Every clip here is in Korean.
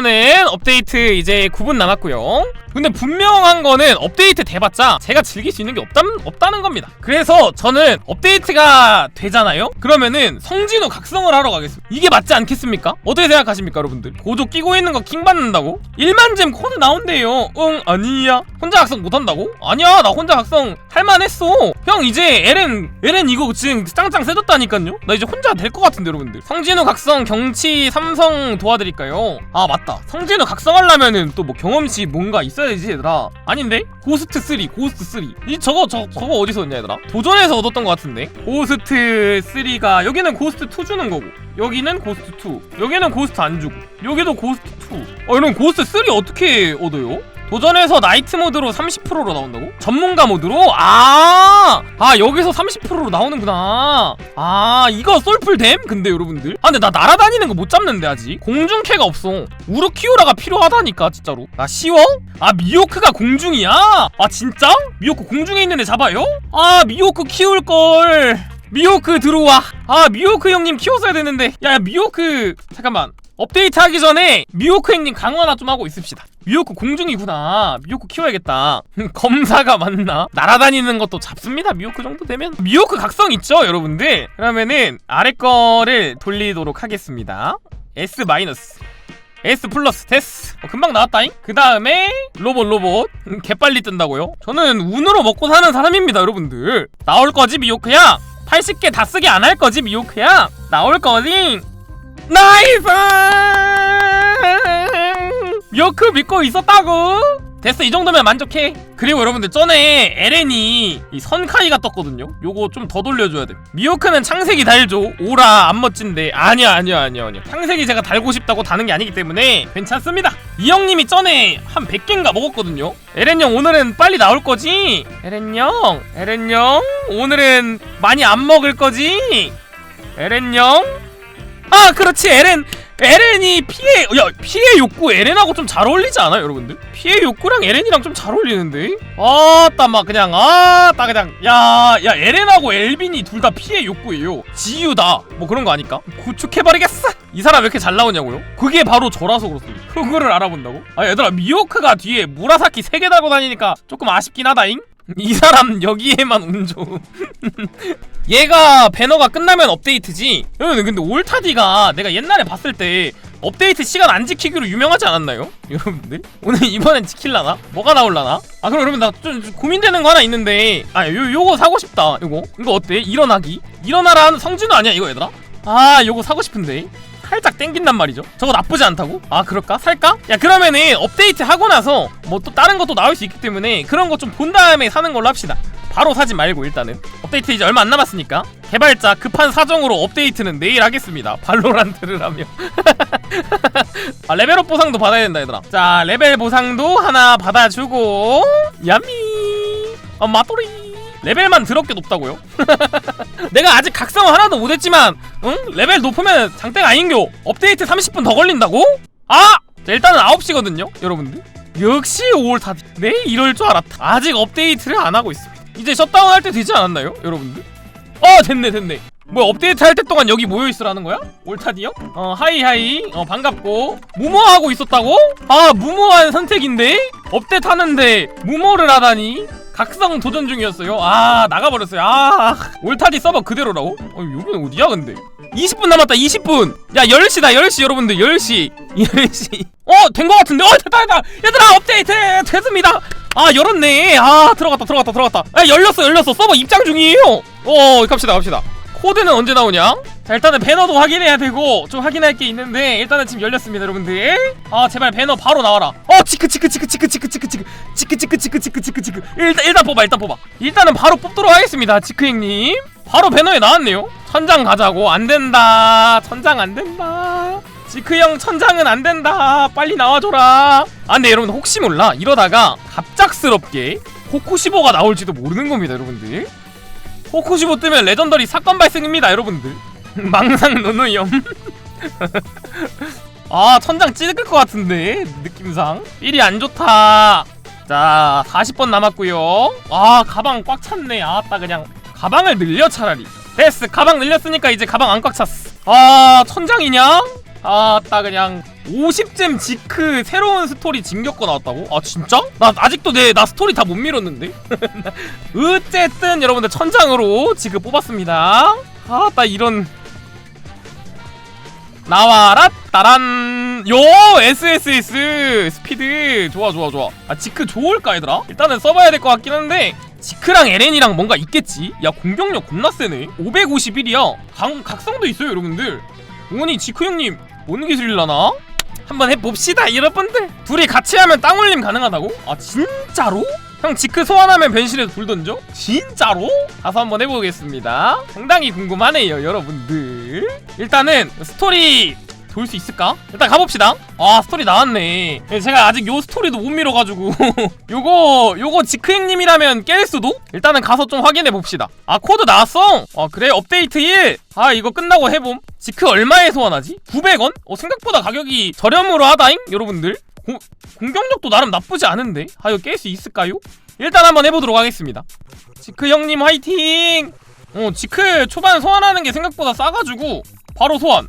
다네 업데이트 이제 9분 남았고요 근데 분명한 거는 업데이트 돼봤자 제가 즐길 수 있는 게 없다, 없다는 겁니다 그래서 저는 업데이트가 되잖아요? 그러면은 성진호 각성을 하러 가겠습니다 이게 맞지 않겠습니까? 어떻게 생각하십니까 여러분들 보조 끼고 있는 거 킹 받는다고? 1만 잼 코드 나온대요 응 아니야 혼자 각성 못한다고? 아니야 나 혼자 각성 할만했어 형 이제 에렌 에렌 이거 지금 짱짱 세졌다니까요 나 이제 혼자 될 것 같은데 여러분들 성진호 각성 경치 삼성 도와드릴까요? 아 맞다 성진 호 각성하려면은 또 뭐 경험치 뭔가 있어야지 얘들아 아닌데? 고스트 3 고스트 3 이 저거 저, 저거 어디서 얻냐 얘들아? 도전에서 얻었던 것 같은데 고스트 3가 여기는 고스트 2 주는 거고 여기는 고스트 2 여기는 고스트 안 주고 여기도 고스트 2 어, 이런 고스트 3 어떻게 얻어요? 도전에서 나이트 모드로 30%로 나온다고? 전문가 모드로? 아, 아 여기서 30%로 나오는구나. 아, 이거 솔플댐? 근데 여러분들, 아 근데 나 날아다니는 거 못 잡는데 아직 공중캐가 없어. 우르키오라가 필요하다니까 진짜로. 나 쉬워? 아 미호크가 공중이야? 아 진짜? 미호크 공중에 있는데 잡아요? 아 미호크 키울 걸. 미호크 들어와. 아 미호크 형님 키웠어야 되는데. 야, 야 미호크 잠깐만. 업데이트 하기 전에 미호크 형님 강화나 좀 하고 있읍시다. 미호크 공중이구나. 미호크 키워야겠다. 검사가 맞나? 날아다니는 것도 잡습니다. 미호크 정도 되면. 미호크 각성 있죠, 여러분들? 그러면은 아래 거를 돌리도록 하겠습니다. S 마이너스. S 플러스 데스 어, 금방 나왔다잉 그 다음에 로봇 로봇 음, 개빨리 뜬다고요 저는 운으로 먹고 사는 사람입니다 여러분들 나올 거지 미호크야 80개 다 쓰게 안 할 거지 미호크야 나올 거지 나이스! 미호크 믿고 있었다고? 됐어 이 정도면 만족해. 그리고 여러분들 전에 에렌이 이 선카이가 떴거든요? 요거 좀 더 돌려줘야 돼. 미호크는 창색이 달죠? 오라 안 멋진데. 아니야 아니야 아니야 아니야. 창색이 제가 달고 싶다고 다는 게 아니기 때문에 괜찮습니다. 이 형님이 전에 한 100개인가 먹었거든요? 에렌 형 오늘은 빨리 나올 거지? 에렌 형 에렌 형 오늘은 많이 안 먹을 거지? 에렌 형 아 그렇지 에렌 에렌이 피해 야 피해 욕구 에렌하고 좀 잘 어울리지 않아요 여러분들? 피해 욕구랑 에렌이랑 좀 잘 어울리는데? 아따 막 그냥 아따 그냥 야야 에렌하고 엘빈이 둘 다 피해 욕구예요 지유다 뭐 그런 거 아닐까? 구축해버리겠어 이 사람 왜 이렇게 잘 나오냐고요? 그게 바로 저라서 그렇습니다 그거를 알아본다고? 아 얘들아 미호크가 뒤에 무라사키 3개 달고 다니니까 조금 아쉽긴 하다잉? 이 사람 여기에만 운 좋음 얘가 배너가 끝나면 업데이트지 여러분 근데 올타디가 내가 옛날에 봤을 때 업데이트 시간 안 지키기로 유명하지 않았나요? 여러분들? 오늘 이번엔 지킬라나? 뭐가 나올라나? 아 그럼 여러분 나 좀 고민되는 거 하나 있는데 아 요, 요거 사고 싶다 요거 이거 어때? 일어나기? 일어나라 는 성진우 아니야 이거 얘들아? 아 요거 사고 싶은데 살짝 땡긴단 말이죠. 저거 나쁘지 않다고? 아 그럴까? 살까? 야 그러면은 업데이트 하고 나서 뭐 또 다른 것도 나올 수 있기 때문에 그런 거 좀 본 다음에 사는 걸로 합시다. 바로 사지 말고 일단은. 업데이트 이제 얼마 안 남았으니까 개발자 급한 사정으로 업데이트는 내일 하겠습니다. 발로란트를 하며. 아 레벨업 보상도 받아야 된다 얘들아. 자 레벨 보상도 하나 받아주고 야미! 아 마토리 레벨만 더럽게 높다고요? 내가 아직 각성을 하나도 못했지만 응? 레벨 높으면 장땡 아닌겨 업데이트 30분 더 걸린다고? 아! 자, 일단은 9시거든요 여러분들 역시 5월 다 네? 이럴 줄 알았다 아직 업데이트를 안 하고 있습니다 이제 셧다운 할 때 되지 않았나요 여러분들? 어 됐네 됐네 뭐야 업데이트 할 때 동안 여기 모여 있으라는 거야? 올타디 형? 어 하이 하이 어 반갑고 무모하고 있었다고? 아 무모한 선택인데? 업데이트 하는데 무모를 하다니? 각성 도전 중이었어요. 아 나가버렸어요. 아 올타디 서버 그대로라고? 어 여기는 어디야 근데? 20분 남았다 20분! 야 10시다 10시 여러분들 10시. 10시. 어 된 거 같은데? 어 됐다 됐다. 얘들아 업데이트 됐습니다. 아 열었네. 아 들어갔다 들어갔다 들어갔다. 아 열렸어 열렸어. 서버 입장 중이에요. 어 갑시다 갑시다. 코드는 언제 나오냐? 자 일단은 배너도 확인해야 되고 좀 확인할 게 있는데 일단은 지금 열렸습니다 여러분들 아 제발 배너 바로 나와라 어 치크 치크 치크 치크 치크 치크 치크 치크 치크 치크 치크 치크 치크 일단 일단 뽑아 일단 뽑아 일단은 바로 뽑도록 하겠습니다 치크 형님 바로 배너에 나왔네요 천장 가자고 안 된다 천장 안 된다 지크 형 천장은 안 된다. 빨리 나와줘라. 아 근데 여러분 혹시 몰라 이러다가 갑작스럽게 코코시보가 나올지도 모르는 겁니다, 여러분들. 코코시보 뜨면 레전더리 사건 발생입니다, 여러분들. 망상 노노염. 아 천장 찌를 것 같은데 느낌상 일이 안 좋다. 자 40번 남았고요. 아 가방 꽉 찼네. 아따 그냥 가방을 늘려 차라리. 됐어 가방 늘렸으니까 이제 가방 안 꽉 찼어. 아 천장이냐? 아따 그냥 50잼 지크 새로운 스토리 진격거 나왔다고? 아 진짜? 나 아직도 내 나 스토리 다 못 밀었는데? 어쨌든 여러분들 천장으로 지금 뽑았습니다 아따 이런 나와라 따란 요 SSS 스피드 좋아 좋아 좋아 아 지크 좋을까 얘들아? 일단은 써봐야 될 것 같긴 한데 지크랑 LN이랑 뭔가 있겠지? 야 공격력 겁나 세네 551이야 강, 각성도 있어요 여러분들 오니 지크 형님 뭔 기술일라나? 한번 해봅시다 여러분들 둘이 같이 하면 땅 올림 가능하다고? 아 진짜로? 형 지크 소환하면 변신해서 불 던져? 진짜로? 가서 한번 해보겠습니다 상당히 궁금하네요 여러분들 일단은 스토리 돌 수 있을까? 일단 가봅시다 아 스토리 나왔네 예, 제가 아직 요 스토리도 못 밀어가지고 요거 요거 지크 형님이라면 깰 수도? 일단은 가서 좀 확인해 봅시다 아 코드 나왔어? 아 그래 업데이트 1 아 이거 끝나고 해봄 지크 얼마에 소환하지? 900원? 어 생각보다 가격이 저렴으로 하다잉 여러분들 고, 공격력도 나름 나쁘지 않은데 아 이거 깰 수 있을까요? 일단 한번 해보도록 하겠습니다 지크 형님 화이팅 어 지크 초반 소환하는 게 생각보다 싸가지고 바로 소환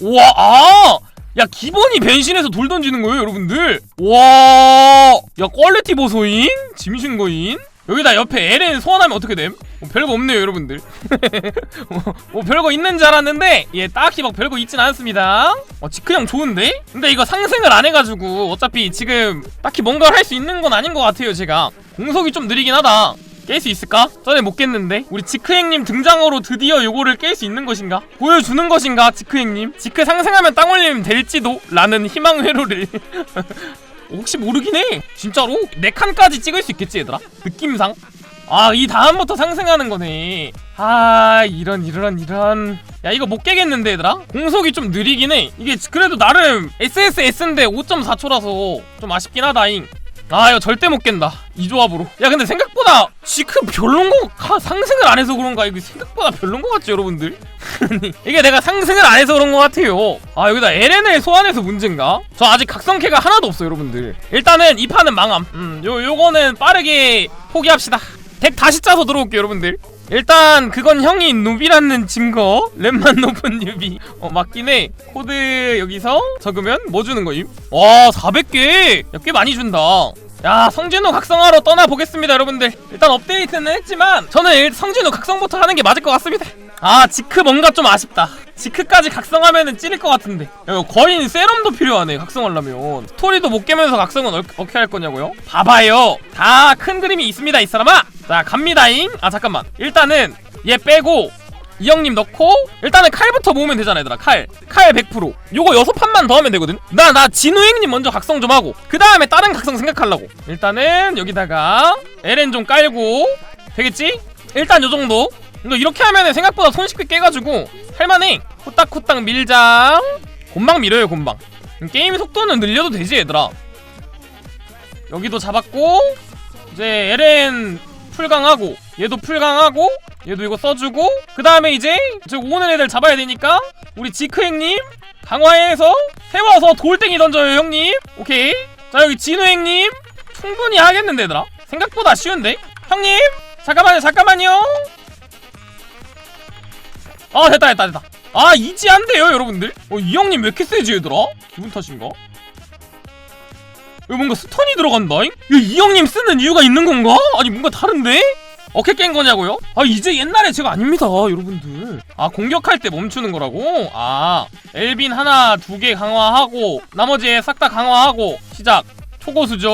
우와 아! 야 기본이 변신해서 돌 던지는 거예요 여러분들 와야 퀄리티 보소잉? 짐신거인? 여기다 옆에 LN 소환하면 어떻게 됨? 뭐 별거 없네요 여러분들 뭐, 뭐 별거 있는 줄 알았는데 예 딱히 막 별거 있진 않습니다 어 지크형 좋은데? 근데 이거 상승을 안 해가지고 어차피 지금 딱히 뭔가를 할 수 있는 건 아닌 것 같아요 제가 공속이 좀 느리긴 하다 깰 수 있을까? 전에 못 깼는데 우리 지크행님 등장으로 드디어 요거를 깰 수 있는 것인가? 보여주는 것인가 지크행님? 지크 상승하면 땅 올리면 될지도? 라는 희망 회로를 혹시 모르긴 해 진짜로? 네 칸까지 찍을 수 있겠지 얘들아? 느낌상? 아 이 다음부터 상승하는 거네 아 이런 이런 이런 야 이거 못 깨겠는데 얘들아? 공속이 좀 느리긴 해 이게 그래도 나름 SSS인데 5.4초라서 좀 아쉽긴 하다잉 아 이거 절대 못 깬다. 이 조합으로. 야 근데 생각보다 지크 별론 거 가, 상승을 안 해서 그런가? 이거 생각보다 별론 거 같죠 여러분들? 이게 내가 상승을 안 해서 그런 거 같아요. 아 여기다 LN을 소환해서 문제인가? 저 아직 각성캐가 하나도 없어 여러분들. 일단은 이 판은 망함. 음 요, 요거는 빠르게 포기합시다. 덱 다시 짜서 들어올게요 여러분들 일단 그건 형이 누비라는 증거. 랩만 높은 뉴비. 어 맞긴 해. 코드 여기서 적으면 뭐 주는 거임? 와 400개! 야, 꽤 많이 준다 야 성진호 각성하러 떠나보겠습니다 여러분들. 일단 업데이트는 했지만 저는 일- 성진호 각성부터 하는 게 맞을 것 같습니다. 아 지크 뭔가 좀 아쉽다. 지크까지 각성하면은 찌를 것 같은데. 야, 거인 세럼도 필요하네 각성하려면. 스토리도 못 깨면서 각성은 어, 어떻게 할 거냐고요? 봐봐요. 다 큰 그림이 있습니다 이 사람아. 자 갑니다잉. 아 잠깐만. 일단은 얘 빼고 이 형님 넣고 일단은 칼부터 모으면 되잖아 얘들아. 칼 칼 100% 요거 여섯 판만 더 하면 되거든. 나 나 진우 형님 먼저 각성 좀 하고 그 다음에 다른 각성 생각하려고. 일단은 여기다가 LN 좀 깔고 되겠지? 일단 요 정도. 근데 이렇게 하면은 생각보다 손쉽게 깨가지고 할만해. 후딱후딱 밀장. 곰방 밀어요 곰방. 게임 속도는 늘려도 되지 얘들아. 여기도 잡았고 이제 LN 풀강하고 얘도 풀강하고 얘도 이거 써주고 그 다음에 이제 저 오는 애들 잡아야 되니까 우리 지크 형님 강화해서 세워서 돌덩이 던져요 형님. 오케이. 자 여기 진우 형님 충분히 하겠는데 얘들아. 생각보다 쉬운데? 형님 잠깐만요 잠깐만요. 아 됐다 됐다 됐다. 아 이지한데요 여러분들. 어, 이 형님 왜 이렇게 세지 얘들아? 기분 탓인가 여기 뭔가 스턴이 들어간다잉? 이이 형님 쓰는 이유가 있는 건가? 아니 뭔가 다른데? 어떻게 깬 거냐고요? 아 이제 옛날에 제가 아닙니다 여러분들 아 공격할 때 멈추는 거라고? 아 엘빈 하나 두 개 강화하고 나머지 싹 다 강화하고 시작 초고수죠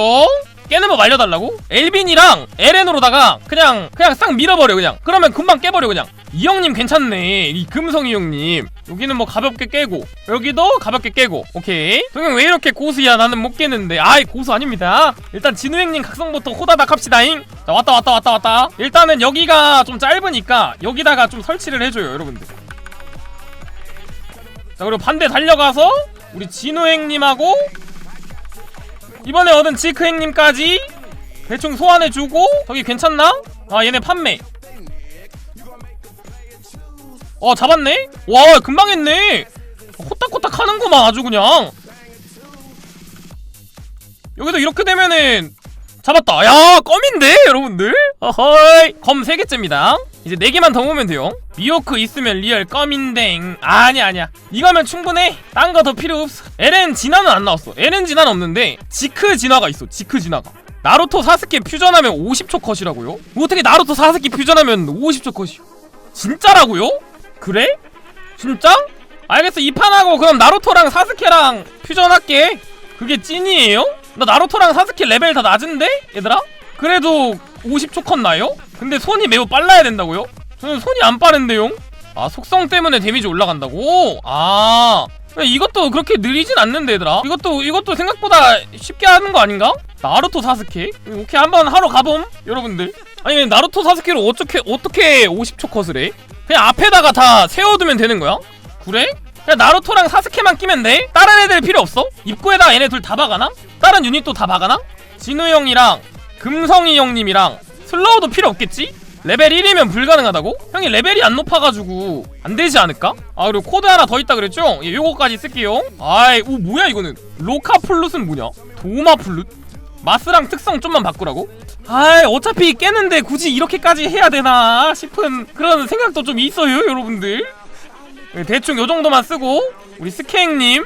깨는 법 알려달라고? 엘빈이랑 LN으로다가 그냥 그냥 싹 밀어버려 그냥. 그러면 금방 깨버려 그냥. 이 형님 괜찮네 이 금성이 형님. 여기는 뭐 가볍게 깨고 여기도 가볍게 깨고. 오케이. 동영 왜 이렇게 고수야? 나는 못 깨는데. 아이 고수 아닙니다. 일단 진우 형님 각성부터 호다닥 합시다잉. 자 왔다 왔다 왔다 왔다. 일단은 여기가 좀 짧으니까 여기다가 좀 설치를 해줘요 여러분들. 자 그리고 반대 달려가서 우리 진우 형님하고 이번에 얻은 지크 형님까지 대충 소환해주고 저기 괜찮나? 아 얘네 판매 어 잡았네? 와 금방 했네 호딱호딱 하는구만 아주 그냥 여기도 이렇게 되면은 잡았다 야 껌인데 여러분들 어허이 검 3개째입니다 이제 4개만 더 모으면 돼요 미호크 있으면 리얼 껌인댕 아니야 아니야 이거면 충분해 딴 거 더 필요 없어 LN 진화는 안 나왔어 LN 진화는 없는데 지크 진화가 있어 지크 진화가 나루토 사스케 퓨전하면 50초 컷이라고요? 어떻게 나루토 사스케 퓨전하면 50초 컷이요? 진짜라고요? 그래? 진짜? 알겠어 이 판하고 그럼 나루토랑 사스케랑 퓨전할게 그게 찐이에요? 나 나루토랑 사스케 레벨 다 낮은데? 얘들아? 그래도 50초 컷 나요? 근데 손이 매우 빨라야 된다고요? 저는 손이 안 빠른데요? 아 속성 때문에 데미지 올라간다고? 아 이것도 그렇게 느리진 않는데 얘들아 이것도 이것도 생각보다 쉽게 하는 거 아닌가? 나루토 사스케? 오케이 한번 하러 가봄 여러분들 아니 나루토 사스케를 어떻게 어떻게 50초 컷을 해? 그냥 앞에다가 다 세워두면 되는 거야? 그래? 그냥 나루토랑 사스케만 끼면 돼? 다른 애들 필요 없어? 입구에다 얘네 둘 다 박아놔? 다른 유닛도 다 박아놔? 진우 형이랑 금성이 형님이랑 슬로우도 필요 없겠지? 레벨 1이면 불가능하다고? 형이 레벨이 안 높아가지고 안 되지 않을까? 아 그리고 코드 하나 더 있다 그랬죠? 예, 요거까지 쓸게요 아이 오 뭐야 이거는 로카 플룻은 뭐냐? 도마 플룻? 마스랑 특성 좀만 바꾸라고? 아이 어차피 깨는데 굳이 이렇게까지 해야 되나 싶은 그런 생각도 좀 있어요 여러분들 예, 대충 요 정도만 쓰고 우리 스케잉님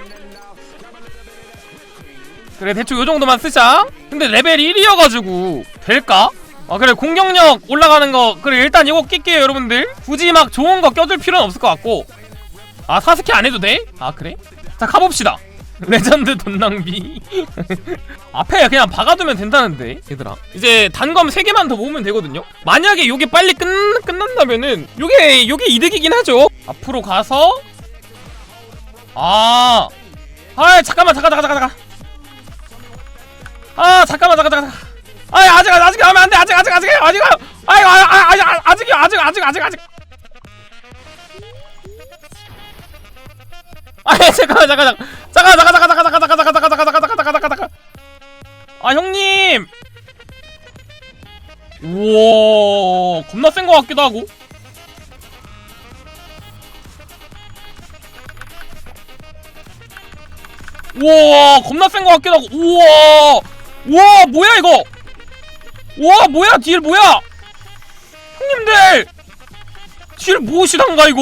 그래 대충 요 정도만 쓰자 근데 레벨 1이어가지고 될까? 아 그래 공격력 올라가는 거 그래 일단 이거 낄게요 여러분들 굳이 막 좋은 거 껴줄 필요는 없을 것 같고 아 사스케 안 해도 돼? 아 그래? 자 가봅시다 레전드 돈 낭비. 앞에 그냥 박아두면 된다는데 얘들아. 이제 단검 3개만 더 모으면 되거든요. 만약에 요게 빨리 끝, 끝난다면은 요게 요게 이득이긴 하죠. 앞으로 가서. 아. 아, 잠깐만 잠깐 잠깐 잠깐 잠깐. 아 잠깐만 잠깐 잠깐 잠깐. 아 아직 아직 하면 안돼. 아직 아직 아직 아직 아직 아직 아직 아직 아직 아직 아직 아직. 아 잠깐만 잠깐 잠깐 겁나 센거 같기도 하고. 우와 겁나 센거 같기도 하고. 우와 우와 뭐야 이거? 우와 뭐야 딜 뭐야? 형님들 딜 무엇이단가 이거?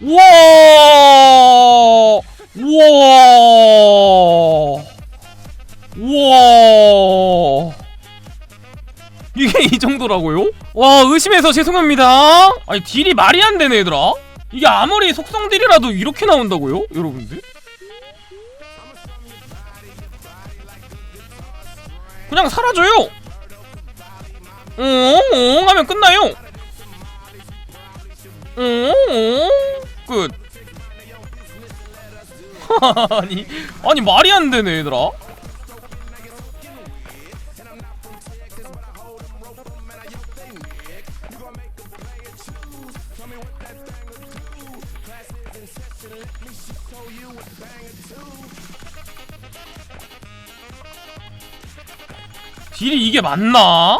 우와 우와 우와 이게 이 정도라고요? 와 의심해서 죄송합니다 아니 딜이 말이 안 되네 얘들아 이게 아무리 속성 딜이라도 이렇게 나온다고요? 여러분들? 그냥 사라져요 응, 응 하면 끝나요 응, 응, 끝 아니 아니 말이 안 되네 얘들아 딜이 이게 맞나?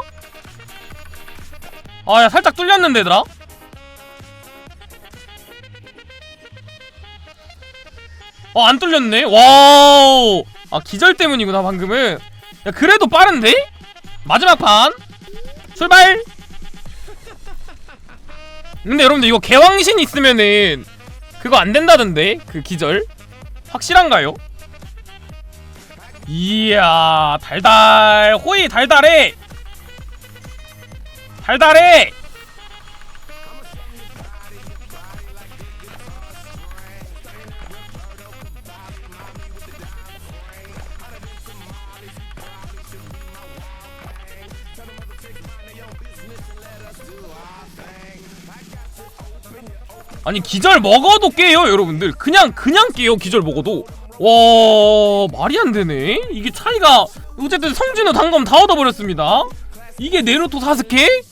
아 야 살짝 뚫렸는데 얘들아? 어 안 뚫렸네? 와우! 아 기절 때문이구나 방금은. 야 그래도 빠른데? 마지막 판. 출발! 근데 여러분들 이거 개왕신 있으면은 그거 안 된다던데? 그 기절? 확실한가요? 이야 달달 호이 달달해! 달달해 아니 기절 먹어도 깨요 여러분들. 그냥 그냥 깨요 기절 먹어도. 와 말이 안 되네. 이게 차이가 어쨌든 성진우 단검 다 얻어버렸습니다. 이게 네루토 사스케?